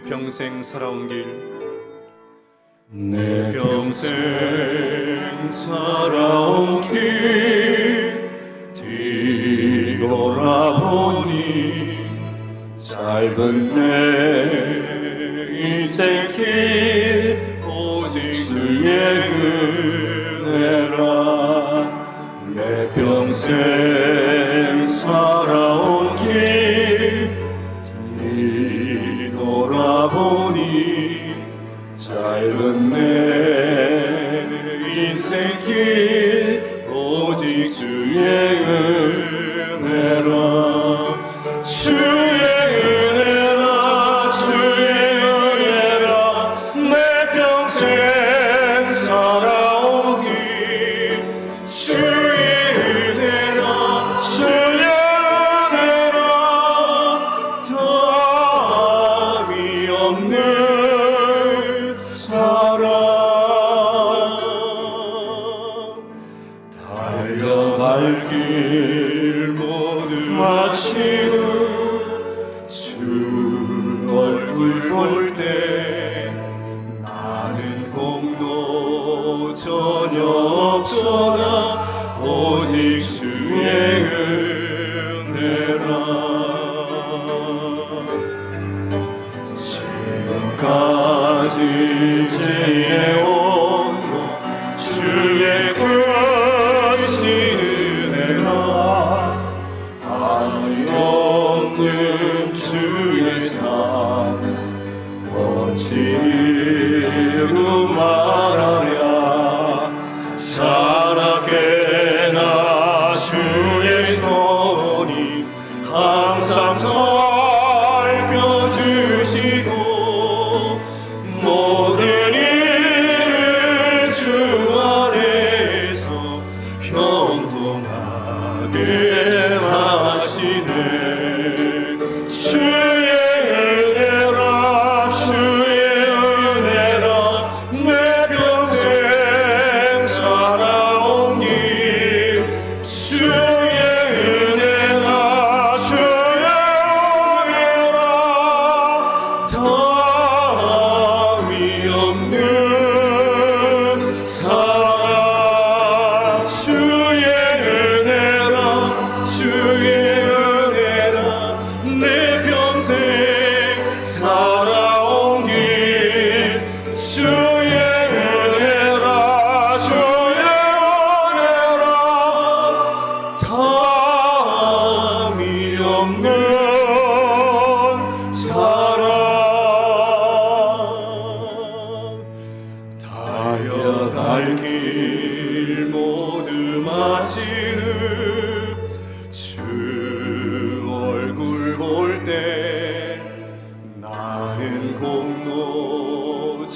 평생 살아온 길. 내 평생 살아온 길. 뒤돌아보니 짧은 내 인생 길. 오직 주의 은혜라. 내 평생 돌아보니 짧은 내 인생 길 오직 주의 달려갈 길 모두 마치는 주 얼굴 볼 때 나는 공로 전혀 없어라 오직 주의 은혜라. 지금까지 지내온 어 살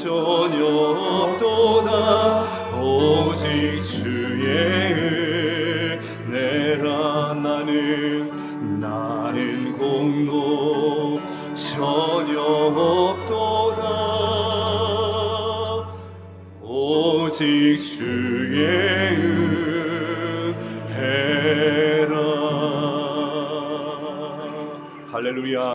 전혀 없도다. 오직 주의 은혜라 나는 나는 공로 전혀 없도다. 오직 주의 은혜라. 할렐루야